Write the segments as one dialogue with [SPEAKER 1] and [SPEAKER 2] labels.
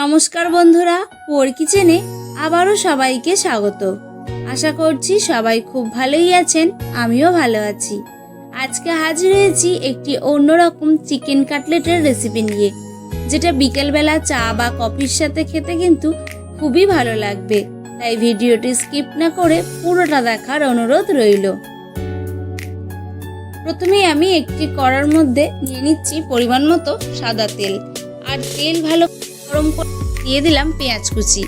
[SPEAKER 1] নমস্কার বন্ধুরা, পোর কিচেনে আবারও সবাইকে স্বাগত। আশা করছি সবাই খুব ভালোই আছেন, আমিও ভালো আছি। আজকে হাজির হয়েছি একটি অন্যরকম চিকেন কাটলেটের রেসিপি নিয়ে, যেটা বিকেলবেলা চা বা কফির সাথে খেতে কিন্তু খুবই ভালো লাগবে। তাই ভিডিওটি স্কিপ না করে পুরোটা দেখার অনুরোধ রইল। প্রথমে আমি একটি কড়ার মধ্যে নিয়ে নিচ্ছি পরিমাণ মতো সাদা তেল। আর তেল ভালো গরম করে দিয়ে দিলাম পেঁয়াজ কুচি।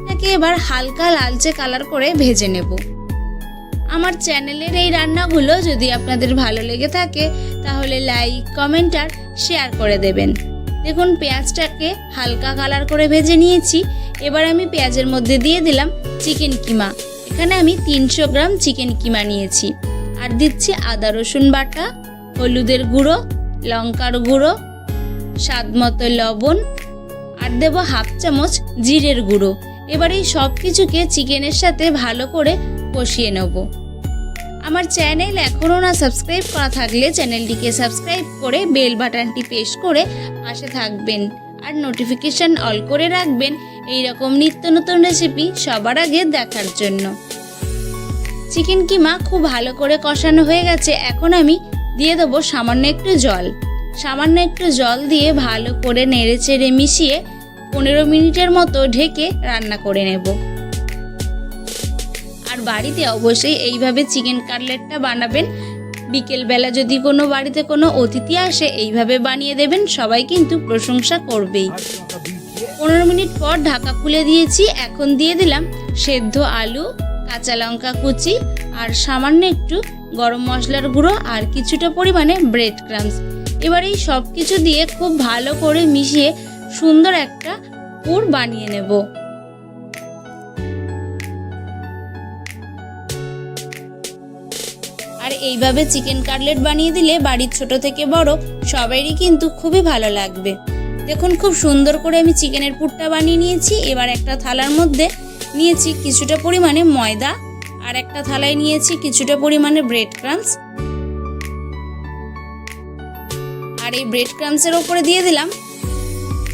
[SPEAKER 1] এটাকে এবার হালকা লালচে কালার করে ভেজে নেব। আমার চ্যানেলের এই রান্নাগুলো যদি আপনাদের ভালো লেগে থাকে, তাহলে লাইক কমেন্ট আর শেয়ার করে দেবেন। দেখুন, পেঁয়াজটাকে হালকা কালার করে ভেজে নিয়েছি। এবার আমি পেঁয়াজের মধ্যে দিয়ে দিলাম চিকেন কিমা। এখানে আমি তিনশো গ্রাম চিকেন কিমা নিয়েছি। আর দিচ্ছি আদা রসুন বাটা, হলুদের গুঁড়ো, লঙ্কার গুঁড়ো স্বাদ মতো লবণ দেবো হাফ চামচ জিরের গুঁড়ো। এবার এই সব কিছুকে চিকেনের সাথে ভালো করে কষিয়ে নেব। আমার চ্যানেল এখনও না সাবস্ক্রাইব করা থাকলে চ্যানেলটিকে সাবস্ক্রাইব করে বেল বাটনটি প্রেস করে পাশে থাকবেন। আর নোটিফিকেশান অল করে রাখবেন। এই রকম নিত্য নতুন রেসিপি সবার আগে দেখার জন্য। চিকেন কিমা খুব ভালো করে কষানো হয়ে গেছে। এখন আমি দিয়ে দেবো সামান্য একটু জল। সামান্য একটু জল দিয়ে ভালো করে নেড়ে চেড়ে মিশিয়ে পনেরো মিনিটের মতো ঢেকে রান্না করে নেব। আর বাড়িতে অবশ্যই এইভাবে চিকেন কাটলেটটা বানাবেন। বিকেলবেলা যদি কোনো বাড়িতে কোনো অতিথি আসে, এইভাবে বানিয়ে দেবেন, সবাই কিন্তু প্রশংসা করবেই। পনেরো মিনিট পর ঢাকা খুলে দিয়েছি, এখন দিয়ে দিলাম সেদ্ধ আলু, কাঁচা লঙ্কা কুচি আর সামান্য একটু গরম মশলার গুঁড়ো আর কিছুটা পরিমাণে ব্রেড ক্রামস এবার এই সব কিছু দিয়ে খুব ভালো করে মিশিয়ে সুন্দর একটা পুর বানিয়ে নেব। আর এইভাবে চিকেন কাটলেট বানিয়ে দিলে বাড়ির ছোট থেকে বড় সবারই কিন্তু খুবই ভালো লাগবে। দেখুন, খুব সুন্দর করে আমি চিকেনের পুরটা বানিয়ে নিয়েছি। এবার একটা থালার মধ্যে নিয়েছি কিছুটা পরিমাণে ময়দা আর একটা থালায় নিয়েছি কিছুটা পরিমাণে ব্রেড ক্রামস আর এই ব্রেড ক্রামসের ওপরে দিয়ে দিলাম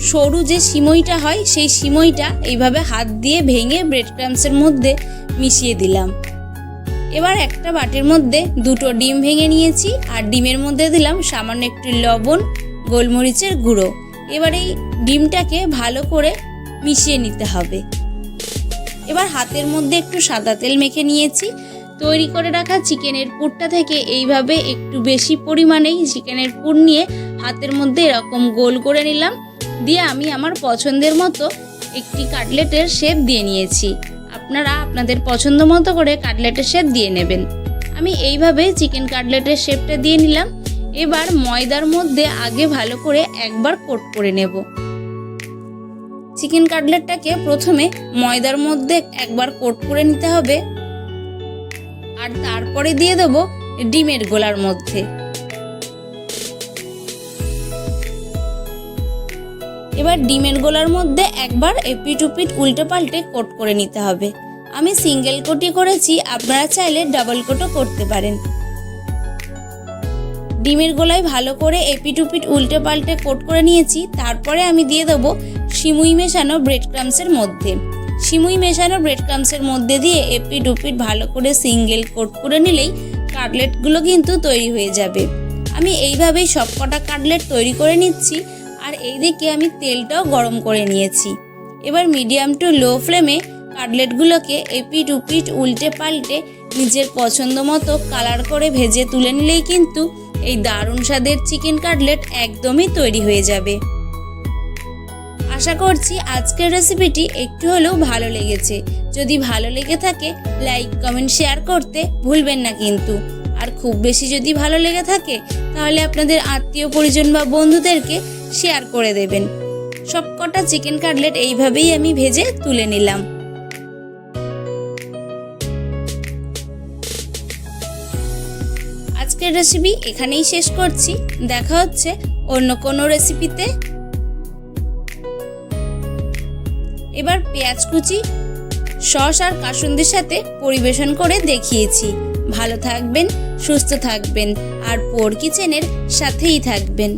[SPEAKER 1] সরু যে সিমইটা হয়, সেই সিমইটা এইভাবে হাত দিয়ে ভেঙে ব্রেড ক্রামসের মধ্যে মিশিয়ে দিলাম। এবার একটা বাটির মধ্যে দুটো ডিম ভেঙে নিয়েছি, আর ডিমের মধ্যে দিলাম সামান্য একটু লবণ, গোলমরিচের গুঁড়ো। এবার এই ডিমটাকে ভালো করে মিশিয়ে নিতে হবে। এবার হাতের মধ্যে একটু সাদা তেল মেখে নিয়েছি। তৈরি করে রাখা চিকেনের পুরটা থেকে এইভাবে একটু বেশি পরিমাণেই চিকেনের পুর নিয়ে হাতের মধ্যে এরকম গোল করে নিলাম। দিয়ে আমি আমার পছন্দের মতো একটি কাটলেটের শেপ দিয়ে নিয়েছি। আপনারা আপনাদের পছন্দ মতো করে কাটলেটের শেপ দিয়ে নেবেন। আমি এইভাবে চিকেন কাটলেটের শেপটা দিয়ে নিলাম। এবার ময়দার মধ্যে আগে ভালো করে একবার কোট করে নেব। চিকেন কাটলেটটাকে প্রথমে ময়দার মধ্যে একবার কোট করে নিতে হবে। আর তারপরে দিয়ে দেব ডিমের গোলার মধ্যে। এবার ডিমের গোলার মধ্যে একবার এপিট উপিট উল্টে পাল্টে কোট করে নিতে হবে। আমি সিঙ্গেল কোটি করেছি, আপনারা চাইলে ডাবল কোটও করতে পারেন। ডিমের গোলায় ভালো করে এপিট উপিট উল্টে পাল্টে কোট করে নিয়েছি, তারপরে আমি দিয়ে দেবো সিমুই মেশানো ব্রেড ক্রামসের মধ্যে। সিমুই মেশানো ব্রেড ক্রামসের মধ্যে দিয়ে এপিট উপিট ভালো করে সিঙ্গেল কোট করে নিলেই কাটলেটগুলো কিন্তু তৈরি হয়ে যাবে। আমি এইভাবেই সব কটা কাটলেট তৈরি করে নিচ্ছি। আর এইদিকে আমি তেলটাও গরম করে নিয়েছি। এবার মিডিয়াম টু লো ফ্লেমে কাটলেটগুলোকে এপিট উপিট উল্টে পাল্টে নিজের পছন্দ মতো কালার করে ভেজে তুলে নিলেই কিন্তু এই দারুণ স্বাদের চিকেন কাটলেট একদমই তৈরি হয়ে যাবে। আশা করছি আজকের রেসিপিটি একটু হলেও ভালো লেগেছে। যদি ভালো লেগে থাকে লাইক কমেন্ট শেয়ার করতে ভুলবেন না কিন্তু। আর খুব বেশি যদি ভালো লেগে থাকে, তাহলে আপনাদের আত্মীয় পরিজন বা বন্ধুদেরকে শেয়ার করে দেবেন। সবকটা চিকেন কাটলেট এইভাবেই আমি ভেজে তুলে নিলাম। আজকের রেসিপি এখানেই শেষ করছি। দেখা হচ্ছে অন্য কোনো রেসিপিতে এবার পেঁয়াজ কুচি, সস আর কাসুন্দির সাথে পরিবেশন করে দেখিয়েছি। ভালো থাকবেন, সুস্থ থাকবেন, আর পোর কিচেনের সাথেই থাকবেন।